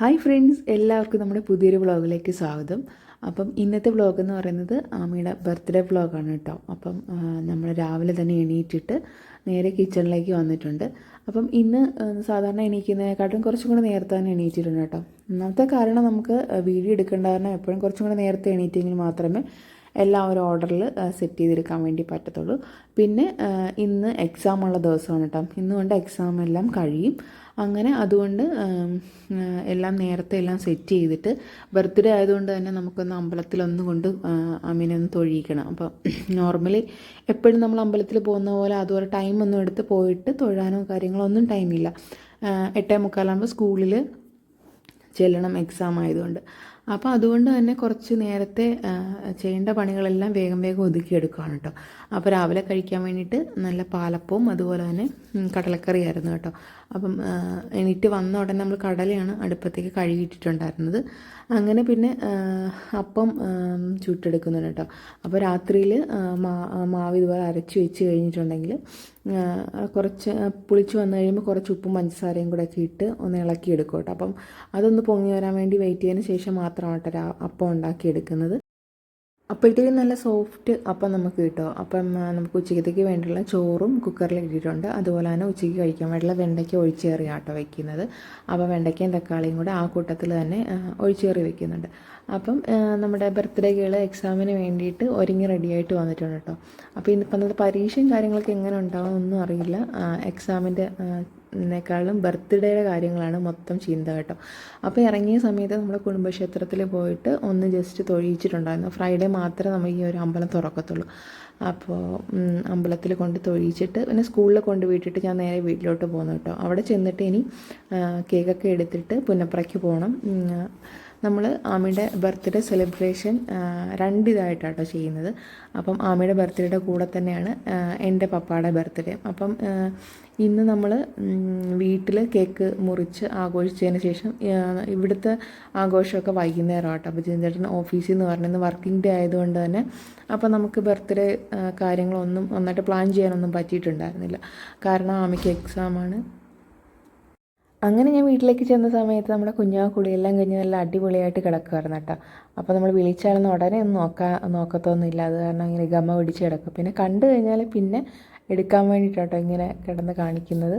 Hi friends എല്ലാവർക്കും നമ്മുടെ പുതിയൊരു വ്ളോഗിലേക്ക് സ്വാഗതം. അപ്പം ഇന്നത്തെ വ്ളോഗ് എന്ന് പറയുന്നത് ആമയുടെ ബർത്ത്ഡേ വ്ളോഗാണ് കേട്ടോ. അപ്പം നമ്മൾ രാവിലെ തന്നെ എണീറ്റിട്ട് നേരെ കിച്ചണിലേക്ക് വന്നിട്ടുണ്ട്. അപ്പം ഇന്ന് സാധാരണ എണീക്കുന്നതിനെക്കാട്ടും കുറച്ചും കൂടെ നേരത്തെ തന്നെ എണീറ്റിട്ടുണ്ട് കേട്ടോ. ഒന്നാമത്തെ കാരണം നമുക്ക് വീഡിയോ എടുക്കേണ്ട കാരണം എപ്പോഴും കുറച്ചും കൂടെ നേരത്തെ എണീറ്റെങ്കിൽ മാത്രമേ എല്ലാം ഒരു ഓർഡറിൽ സെറ്റ് ചെയ്തെടുക്കാൻ വേണ്ടി പറ്റത്തുള്ളൂ. പിന്നെ ഇന്ന് എക്സാം ഉള്ള ദിവസമാണ് കേട്ടോ ഇന്ന് കൊണ്ട് എക്സാം എല്ലാം കഴിയും. അങ്ങനെ അതുകൊണ്ട് എല്ലാം നേരത്തെ എല്ലാം സെറ്റ് ചെയ്തിട്ട് ബർത്ത്ഡേ ആയതുകൊണ്ട് തന്നെ നമുക്കൊന്ന് അമ്പലത്തിലൊന്ന് കൊണ്ട് അമ്മീനെ ഒന്ന് തൊഴിയിക്കണം. അപ്പോൾ നോർമലി എപ്പോഴും നമ്മൾ അമ്പലത്തിൽ പോകുന്ന പോലെ അതുപോലെ ടൈം ഒന്നും എടുത്ത് പോയിട്ട് തൊഴാനോ കാര്യങ്ങളോ ഒന്നും ടൈമില്ല എട്ടേ മുക്കാലാകുമ്പോൾ സ്കൂളിൽ ചെല്ലണം എക്സാം ആയതുകൊണ്ട്. അപ്പോൾ അതുകൊണ്ട് തന്നെ കുറച്ച് നേരത്തെ ചെയ്യേണ്ട പണികളെല്ലാം വേഗം വേഗം ഒതുക്കിയെടുക്കുകയാണ് കേട്ടോ. അപ്പോൾ രാവിലെ കഴിക്കാൻ വേണ്ടിയിട്ട് നല്ല പാലപ്പവും അതുപോലെ തന്നെ കടലക്കറി ആയിരുന്നു കേട്ടോ. അപ്പം എണീറ്റ് വന്ന ഉടനെ നമ്മൾ കടലയാണ് അടുപ്പത്തേക്ക് കഴുകിയിട്ടിട്ടുണ്ടായിരുന്നത്. അങ്ങനെ പിന്നെ അപ്പം ചുട്ടെടുക്കുന്നുണ്ട് കേട്ടോ. അപ്പോൾ രാത്രിയിൽ മാവ് ഇതുപോലെ അരച്ച് വെച്ച് കഴിഞ്ഞിട്ടുണ്ടെങ്കിൽ കുറച്ച് പുളിച്ച് വന്നു കഴിയുമ്പോൾ കുറച്ച് ഉപ്പും പഞ്ചസാരയും കൂടെ ഒക്കെ ഇട്ട് ഒന്ന് ഇളക്കി എടുക്കും കേട്ടോ. അപ്പം അതൊന്ന് പൊങ്ങി വരാൻ വേണ്ടി വെയിറ്റ് ചെയ്തതിന് ശേഷം മാത്രമാണ് കേട്ടോ അപ്പം ഉണ്ടാക്കിയെടുക്കുന്നത്. അപ്പോഴത്തേക്കും നല്ല സോഫ്റ്റ് അപ്പം നമുക്ക് കിട്ടും. അപ്പം നമുക്ക് ഉച്ചക്കത്തേക്ക് വേണ്ടിയുള്ള ചോറും കുക്കറിൽ ഇട്ടിട്ടുണ്ട്. അതുപോലെ തന്നെ ഉച്ചയ്ക്ക് കഴിക്കാൻ വേണ്ടിയുള്ള വെണ്ടയ്ക്ക ഒഴിച്ചേറി ആട്ടോ വെക്കുന്നത്. അപ്പോൾ വെണ്ടയ്ക്കയും തക്കാളിയും കൂടെ ആ കൂട്ടത്തിൽ തന്നെ ഒഴിച്ചേറി വെക്കുന്നുണ്ട്. അപ്പം നമ്മുടെ ബർത്ത്ഡേ ഗേൾ എക്സാമിന് വേണ്ടിയിട്ട് ഒരുങ്ങി റെഡിയായിട്ട് വന്നിട്ടുണ്ട് കേട്ടോ അപ്പോൾ ഇന്നിപ്പം പരീക്ഷയും കാര്യങ്ങളൊക്കെ എങ്ങനെ ഉണ്ടാവും അറിയില്ല. എക്സാമിന്റെ ിനേക്കാളും ബർത്ത്ഡേയുടെ കാര്യങ്ങളാണ് മൊത്തം ചിന്ത കേട്ടോ. അപ്പോൾ ഇറങ്ങിയ സമയത്ത് നമ്മുടെ കുടുംബക്ഷേത്രത്തിൽ പോയിട്ട് ഒന്ന് ജസ്റ്റ് തൊഴിയിച്ചിട്ടുണ്ടായിരുന്നു. ഫ്രൈഡേ മാത്രമേ നമ്മൾ ഈ ഒരു അമ്പലം തുറക്കത്തുള്ളൂ. അപ്പോൾ അമ്പലത്തിൽ കൊണ്ട് തൊഴിച്ചിട്ട് പിന്നെ സ്കൂളിൽ കൊണ്ട് വിട്ടിട്ട് ഞാൻ നേരെ വീട്ടിലോട്ട് പോകുന്നു കേട്ടോ. അവിടെ ചെന്നിട്ട് ഇനി കേക്കൊക്കെ എടുത്തിട്ട് പുന്നപ്രയ്ക്ക് പോകണം നമ്മൾ ആമിയുടെ ബർത്ത്ഡേ സെലിബ്രേഷൻ രണ്ടിതായിട്ടാട്ടോ ചെയ്യുന്നത്. അപ്പം ആമിയുടെ ബർത്ത്ഡേയുടെ കൂടെ തന്നെയാണ് എന്റെ പപ്പായുടെ ബർത്ത്ഡേ. അപ്പം ഇന്ന് നമ്മൾ വീട്ടിൽ കേക്ക് മുറിച്ച് ആഘോഷിച്ചതിന് ശേഷം ഇവിടുത്തെ ആഘോഷമൊക്കെ വൈകുന്നേരം ആട്ടോ അപ്പോൾ ജിഞ്ചേട്ടൻ ഓഫീസിൽ നിന്ന് പറഞ്ഞത് വർക്കിംഗ് ഡേ ആയതുകൊണ്ട് തന്നെ അപ്പോൾ നമുക്ക് ബർത്ത്ഡേ കാര്യങ്ങളൊന്നും ഒന്നായിട്ട് പ്ലാൻ ചെയ്യാനൊന്നും പറ്റിയിട്ടുണ്ടായിരുന്നില്ല. കാരണം ആമിക്ക് എക്സാമാണ്. അങ്ങനെ ഞാൻ വീട്ടിലേക്ക് ചെന്ന സമയത്ത് നമ്മുടെ കുഞ്ഞാ കുളിയെല്ലാം കഴിഞ്ഞ് നല്ല അടിപൊളിയായിട്ട് കിടക്കുമായിരുന്നു കേട്ടോ. അപ്പോൾ നമ്മൾ വിളിച്ചാലൊന്നും ഉടനെ ഒന്നും നോക്കാ നോക്കത്തൊന്നുമില്ല. അത് കാരണം ഇങ്ങനെ ഗമ പിടിച്ച് കിടക്കും. പിന്നെ കണ്ടു കഴിഞ്ഞാൽ പിന്നെ എടുക്കാൻ വേണ്ടിയിട്ടോ ഇങ്ങനെ കിടന്ന് കാണിക്കുന്നത്.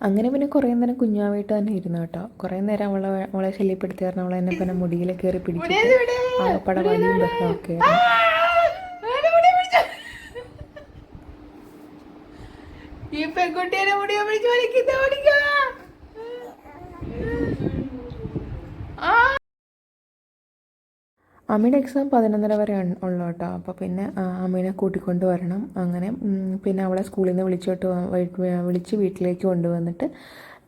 അങ്ങനെ പിന്നെ കുറേ നേരം കുഞ്ഞാ കുഞ്ഞാവായിട്ട് തന്നെ ഇരുന്നു കേട്ടോ. കുറേ നേരം അവളെ അവളെ ശല്യപ്പെടുത്തി കാരണം അവളെ എന്നെ പിന്നെ മുടിയിൽ കയറി പിടിച്ചിട്ട് ആകപ്പട വലിയും ബഹളമൊക്കെ ഈ പെൺകുട്ടിയെ മുടി പിടിച്ച് വലിക്കുന്ന ഓടിക്കാ അമ്മയുടെ എക്സാം പതിനൊന്നര വരെ ഉള്ളു കേട്ടോ. അപ്പോൾ പിന്നെ അമ്മേനെ കൂട്ടിക്കൊണ്ട് വരണം. അങ്ങനെ പിന്നെ അവളെ സ്കൂളിൽ നിന്ന് വിളിച്ചോട്ട് വിളിച്ച് വീട്ടിലേക്ക് കൊണ്ടുവന്നിട്ട്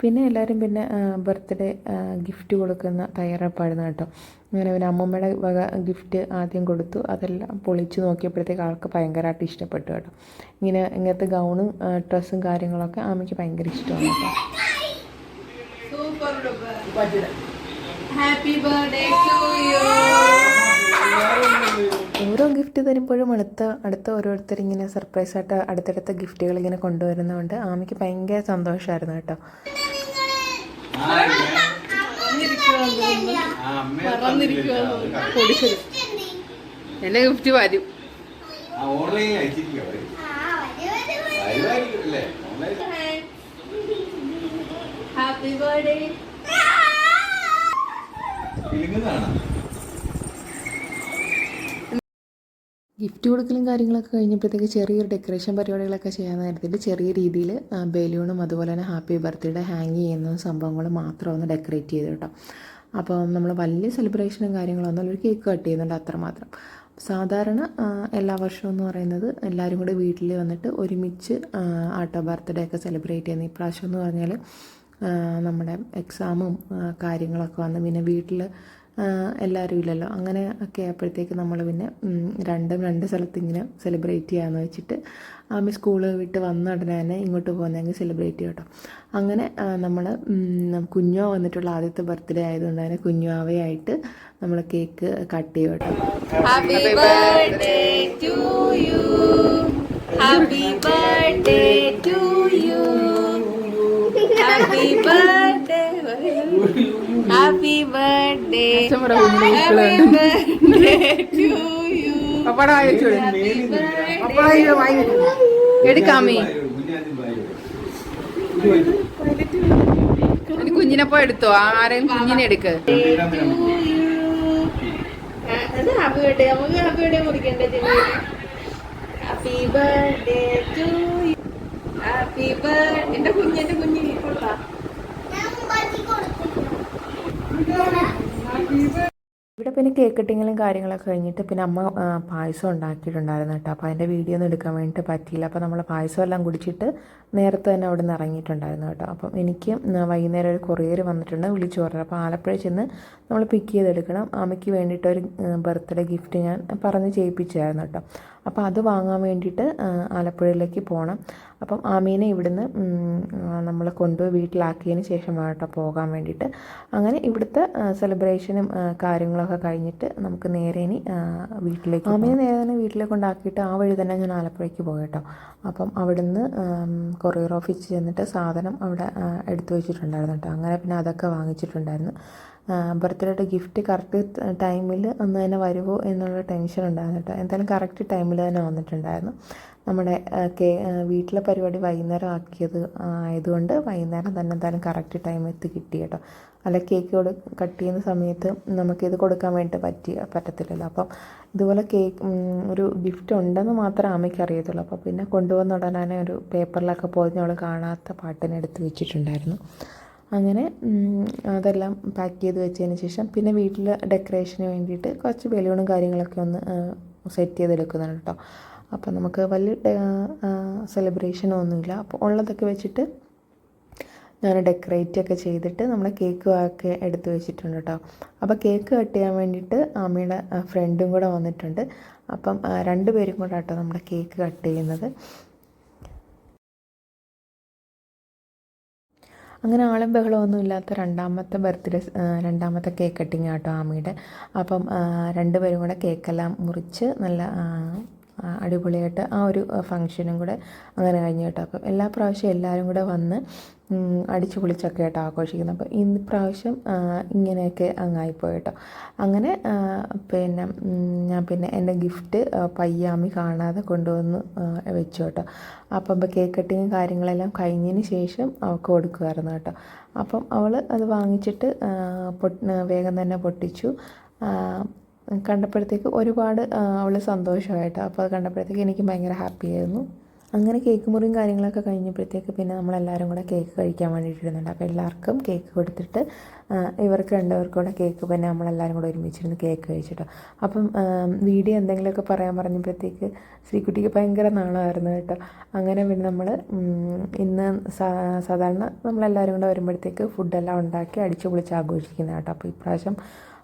പിന്നെ എല്ലാവരും പിന്നെ ബർത്ത്ഡേ ഗിഫ്റ്റ് കൊടുക്കുന്ന തയ്യാറെടുപ്പായിരുന്നു കേട്ടോ. അങ്ങനെ പിന്നെ അമ്മമ്മയുടെ വക ഗിഫ്റ്റ് ആദ്യം കൊടുത്തു. അതെല്ലാം പൊളിച്ച് നോക്കിയപ്പോഴത്തേക്ക് ആൾക്ക് ഭയങ്കരമായിട്ട് ഇഷ്ടപ്പെട്ടു കേട്ടോ. ഇങ്ങനെ ഇങ്ങനത്തെ ഗൗണും ഡ്രസ്സും കാര്യങ്ങളൊക്കെ അമ്മയ്ക്ക് ഭയങ്കര ഇഷ്ടമാണ് കേട്ടോ. ഹാപ്പി ബർത്ത്ഡേ ടു യു ഓരോ ഗിഫ്റ്റ് തരുമ്പോഴും അടുത്ത അടുത്ത ഓരോരുത്തർ ഇങ്ങനെ സർപ്രൈസ് ആയിട്ട് അടുത്തടുത്ത ഗിഫ്റ്റുകൾ ഇങ്ങനെ കൊണ്ടുവരുന്നതുകൊണ്ട് ആമിക്ക് ഭയങ്കര സന്തോഷമായിരുന്നു കേട്ടോ. എന്നെ ഗിഫ്റ്റ് വരും. ഹാപ്പി ബർത്ത്ഡേ ഗിഫ്റ്റ് കൊടുക്കലും കാര്യങ്ങളൊക്കെ കഴിഞ്ഞപ്പോഴത്തേക്ക് ചെറിയൊരു ഡെക്കറേഷൻ പരിപാടികളൊക്കെ ചെയ്യാൻ നേരത്തിൽ ചെറിയ രീതിയിൽ ബലൂണും അതുപോലെ തന്നെ ഹാപ്പി ബർത്ത്ഡേ ഹാങ് ചെയ്യുന്ന സംഭവങ്ങൾ മാത്രം ഒന്ന് ഡെക്കറേറ്റ് ചെയ്തു കേട്ടോ. അപ്പോൾ നമ്മൾ വലിയ സെലിബ്രേഷനും കാര്യങ്ങളൊന്നും ഒരു കേക്ക് കട്ട് ചെയ്യുന്നുണ്ട് അത്രമാത്രം സാധാരണ എല്ലാ വർഷവും എന്ന് പറയുന്നത് എല്ലാവരും കൂടി വീട്ടിൽ വന്നിട്ട് ഒരുമിച്ച് ആട്ടോ ബർത്ത്ഡേ ഒക്കെ സെലിബ്രേറ്റ് ചെയ്യുന്നത് ഇപ്രാവശ്യം എന്ന് പറഞ്ഞാൽ നമ്മുടെ എക്സാമും കാര്യങ്ങളൊക്കെ വന്ന് പിന്നെ വീട്ടിൽ എല്ലാവരും ഇല്ലല്ലോ. അങ്ങനെ ഒക്കെ ആയപ്പോഴത്തേക്ക് നമ്മൾ പിന്നെ രണ്ടും രണ്ട് സ്ഥലത്ത് ഇങ്ങനെ സെലിബ്രേറ്റ് ചെയ്യാമെന്ന് വെച്ചിട്ട് ആമി സ്കൂൾ വിട്ട് വന്ന ഉടനെ തന്നെ ഇങ്ങോട്ട് പോകുന്നെങ്കിൽ സെലിബ്രേറ്റ് ചെയ്യും കേട്ടോ അങ്ങനെ നമ്മൾ കുഞ്ഞോ വന്നിട്ടുള്ള ആദ്യത്തെ ബർത്ത്ഡേ ആയതുകൊണ്ട് തന്നെ കുഞ്ഞുവാവയായിട്ട് നമ്മൾ കേക്ക് കട്ട് ചെയ്യും കേട്ടോ. Happy birthday to happy birthday to happy birthday happy birthday അച്ഛൻ പറ ടു ഇഷ്ടമുണ്ട്. പപ്പാടെ വായി വെച്ചു. വിട്. പപ്പാടെ ഇത് വായി വെച്ചു. വിട്. എടുക്കാമേ കുഞ്ഞിനെ പോയി എടുത്തോ. ആരെയും കുഞ്ഞിനെ എടുക്ക്. Happy birthday happy birthday happy birthday happy birthday എന്റെ കുഞ്ഞ് എന്റെ കുഞ്ഞ് കൊടുത്താ ഇവിടെ പിന്നെ കേക്ക് കട്ടിങ്ങിലും കാര്യങ്ങളൊക്കെ കഴിഞ്ഞിട്ട് പിന്നെ അമ്മ പായസം ഉണ്ടാക്കിയിട്ടുണ്ടായിരുന്നു കേട്ടോ. അപ്പോൾ അതിന്റെ വീഡിയോ ഒന്നും എടുക്കാൻ വേണ്ടിയിട്ട് പറ്റിയില്ല. അപ്പോൾ നമ്മൾ പായസം എല്ലാം കുടിച്ചിട്ട് നേരത്തെ തന്നെ അവിടെ നിന്ന് ഇറങ്ങിയിട്ടുണ്ടായിരുന്നു കേട്ടോ. അപ്പം എനിക്ക് വൈകുന്നേരം ഒരു കൊറിയർ വന്നിട്ടുണ്ട് വിളിച്ചു പറഞ്ഞു. അപ്പോൾ ആലപ്പുഴ ചെന്ന് നമ്മൾ പിക്ക് ചെയ്തെടുക്കണം. അമ്മയ്ക്ക് വേണ്ടിയിട്ട് ഒരു ബർത്ത്ഡേ ഗിഫ്റ്റ് ഞാൻ പറഞ്ഞ് ചെയ്യിപ്പിച്ചായിരുന്നു കേട്ടോ. അപ്പോൾ അത് വാങ്ങാൻ വേണ്ടിയിട്ട് ആലപ്പുഴയിലേക്ക് പോകണം അപ്പം ആമീനെ ഇവിടുന്ന് നമ്മൾ കൊണ്ടുപോയി വീട്ടിലാക്കിയതിന് ശേഷം കേട്ടോ പോകാൻ വേണ്ടിയിട്ട്. അങ്ങനെ ഇവിടുത്തെ സെലിബ്രേഷനും കാര്യങ്ങളൊക്കെ കഴിഞ്ഞിട്ട് നമുക്ക് നേരെ ഇനി വീട്ടിലേക്ക് ആമീനെ നേരെ തന്നെ വീട്ടിലേക്ക് കൊണ്ടാക്കിയിട്ട് ആ വഴി തന്നെ ഞാൻ ആലപ്പുഴയ്ക്ക് പോയി കേട്ടോ. അപ്പം അവിടുന്ന് കൊറിയർ ഓഫീസ് ചെന്നിട്ട് സാധനം അവിടെ എടുത്തു വെച്ചിട്ടുണ്ടായിരുന്നു കേട്ടോ. അങ്ങനെ പിന്നെ അതൊക്കെ വാങ്ങിച്ചിട്ടുണ്ടായിരുന്നു. ബർത്ത്ഡേയുടെ ഗിഫ്റ്റ് കറക്റ്റ് ടൈമിൽ അന്ന് തന്നെ വരുമോ എന്നുള്ള ടെൻഷൻ ഉണ്ടായിരുന്നു കേട്ടോ. എന്തായാലും കറക്റ്റ് ടൈമിൽ തന്നെ വന്നിട്ടുണ്ടായിരുന്നു. നമ്മുടെ കെ വീട്ടിലെ പരിപാടി വൈകുന്നേരം ആക്കിയത് ആയതുകൊണ്ട് വൈകുന്നേരം തന്നെ എന്തായാലും കറക്റ്റ് ടൈം എത്തി കിട്ടി കേട്ടോ. അല്ല കേക്ക് കൊടു കട്ട് ചെയ്യുന്ന സമയത്ത് നമുക്കിത് കൊടുക്കാൻ വേണ്ടി പറ്റി പറ്റത്തില്ലല്ലോ. അപ്പം ഇതുപോലെ കേക്ക് ഒരു ഗിഫ്റ്റ് ഉണ്ടെന്ന് മാത്രമേ അമ്മയ്ക്ക് അറിയത്തുള്ളൂ. അപ്പോൾ പിന്നെ കൊണ്ടുവന്ന ഉടനെ ഒരു പേപ്പറിലൊക്കെ പോയി അവൾ കാണാത്ത പാട്ടിനെ എടുത്ത് വെച്ചിട്ടുണ്ടായിരുന്നു. അങ്ങനെ അതെല്ലാം പാക്ക് ചെയ്ത് വെച്ചതിന് ശേഷം പിന്നെ വീട്ടിൽ ഡെക്കറേഷന് വേണ്ടിയിട്ട് കുറച്ച് ബലൂണും കാര്യങ്ങളൊക്കെ ഒന്ന് സെറ്റ് ചെയ്തെടുക്കുന്നുണ്ട് കേട്ടോ അപ്പോൾ നമുക്ക് വലിയ സെലിബ്രേഷനോ ഒന്നുമില്ല. അപ്പോൾ ഉള്ളതൊക്കെ വെച്ചിട്ട് ഞാൻ ഡെക്കറേറ്റ് ഒക്കെ ചെയ്തിട്ട് നമ്മൾ കേക്ക് ഒക്കെ എടുത്ത് വെച്ചിട്ടുണ്ട് കേട്ടോ അപ്പോൾ കേക്ക് കട്ട് ചെയ്യാൻ വേണ്ടിയിട്ട് അമ്മയുടെ ഫ്രണ്ടും കൂടെ വന്നിട്ടുണ്ട്. അപ്പം രണ്ട് രണ്ടുപേരും കൂടെ കേട്ടോ നമ്മുടെ കേക്ക് കട്ട് ചെയ്യുന്നത്. അങ്ങനെ ആളും ബഹളമൊന്നും ഇല്ലാത്ത രണ്ടാമത്തെ ബർത്ത്ഡേ രണ്ടാമത്തെ കേക്ക് കട്ടിങ് ആട്ടോ ആമിയുടെ. അപ്പം രണ്ടുപേരും കൂടെ കേക്കെല്ലാം മുറിച്ച് നല്ല അടിപൊളിയായിട്ട് ആ ഒരു ഫങ്ഷനും കൂടെ അങ്ങനെ കഴിഞ്ഞു കേട്ടോ. അപ്പം എല്ലാ പ്രാവശ്യം എല്ലാവരും കൂടെ വന്ന് അടിച്ചു പൊളിച്ചൊക്കെ കേട്ടോ ആഘോഷിക്കുന്നത്. അപ്പോൾ ഇന്ന് പ്രാവശ്യം ഇങ്ങനെയൊക്കെ അങ്ങായിപ്പോയി കേട്ടോ. അങ്ങനെ പിന്നെ ഞാൻ പിന്നെ എന്റെ ഗിഫ്റ്റ് പയ്യാമി കാണാതെ കൊണ്ടുവന്ന് വെച്ചു കേട്ടോ. അപ്പം ഇപ്പോൾ കേക്ക് കട്ടിങ്ങും കാര്യങ്ങളെല്ലാം കഴിഞ്ഞതിന് ശേഷം അവൾക്ക് കൊടുക്കുമായിരുന്നു കേട്ടോ. അപ്പം അവൾ അത് വാങ്ങിച്ചിട്ട് വേഗം തന്നെ പൊട്ടിച്ചു. കണ്ടപ്പോഴത്തേക്ക് ഒരുപാട് അവൾ സന്തോഷമായിട്ട്. അപ്പോൾ അത് കണ്ടപ്പോഴത്തേക്ക് എനിക്ക് ഭയങ്കര ഹാപ്പി ആയിരുന്നു. അങ്ങനെ കേക്ക് മുറിയും കാര്യങ്ങളൊക്കെ കഴിഞ്ഞപ്പോഴത്തേക്ക് പിന്നെ നമ്മളെല്ലാവരും കൂടെ കേക്ക് കഴിക്കാൻ വേണ്ടിയിട്ടിരുന്നുണ്ട് അപ്പോൾ എല്ലാവർക്കും കേക്ക് കൊടുത്തിട്ട് ഇവർക്ക് രണ്ടുപേർക്കും കൂടെ കേക്ക് പിന്നെ നമ്മളെല്ലാവരും കൂടെ ഒരുമിച്ചിരുന്ന് കേക്ക് കഴിച്ചിട്ടോ. അപ്പം വീഡിയോ എന്തെങ്കിലുമൊക്കെ പറയാൻ പറഞ്ഞപ്പോഴത്തേക്ക് ശ്രീകുട്ടിക്ക് ഭയങ്കര നാണമായിരുന്നു കേട്ടോ. അങ്ങനെ പിന്നെ നമ്മൾ ഇന്ന് സാധാരണ നമ്മളെല്ലാവരും കൂടെ വരുമ്പോഴത്തേക്ക് ഫുഡെല്ലാം ഉണ്ടാക്കി അടിച്ചു പൊളിച്ച് ആഘോഷിക്കുന്നത് കേട്ടോ. അപ്പോൾ ഇപ്രാവശ്യം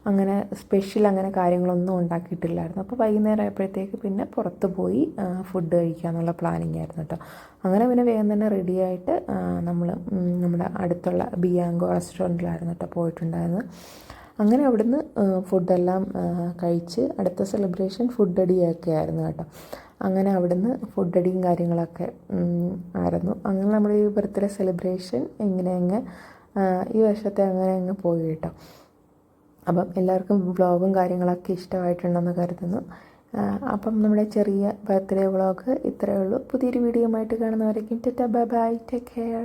അങ്ങനെ സ്പെഷ്യൽ അങ്ങനെ കാര്യങ്ങളൊന്നും ഉണ്ടാക്കിയിട്ടില്ലായിരുന്നു. അപ്പോൾ വൈകുന്നേരം ആയപ്പോഴത്തേക്ക് പിന്നെ പുറത്ത് പോയി ഫുഡ് കഴിക്കുക എന്നുള്ള പ്ലാനിങ് ആയിരുന്നു കേട്ടോ അങ്ങനെ പിന്നെ വേഗം തന്നെ റെഡിയായിട്ട് നമ്മൾ നമ്മുടെ അടുത്തുള്ള ബിയാങ്കോ റെസ്റ്റോറന്റിലായിരുന്നു കേട്ടോ പോയിട്ടുണ്ടായിരുന്നത്. അങ്ങനെ അവിടുന്ന് ഫുഡെല്ലാം കഴിച്ച് അടുത്ത സെലിബ്രേഷൻ ഫുഡ് അടിയൊക്കെ ആയിരുന്നു കേട്ടോ അങ്ങനെ അവിടുന്ന് ഫുഡ് അടിയും കാര്യങ്ങളൊക്കെ ആയിരുന്നു. അങ്ങനെ നമ്മുടെ ഈ ബർത്ത്ഡേ സെലിബ്രേഷൻ ഇങ്ങനെ അങ്ങ് ഈ വർഷത്തെ അങ്ങനെ അങ്ങ് പോയി കേട്ടോ അപ്പം എല്ലാവർക്കും വ്ളോഗും കാര്യങ്ങളൊക്കെ ഇഷ്ടമായിട്ടുണ്ടെന്ന് കരുതുന്നു. അപ്പം നമ്മുടെ ചെറിയ ബർത്ത്ഡേ വ്ളോഗ് ഇത്രയേ ഉള്ളൂ. പുതിയൊരു വീഡിയോ ആയിട്ട് കാണുന്നവരേക്കും ടെറ്റ ബൈ ബൈ ടേക്ക് കെയർ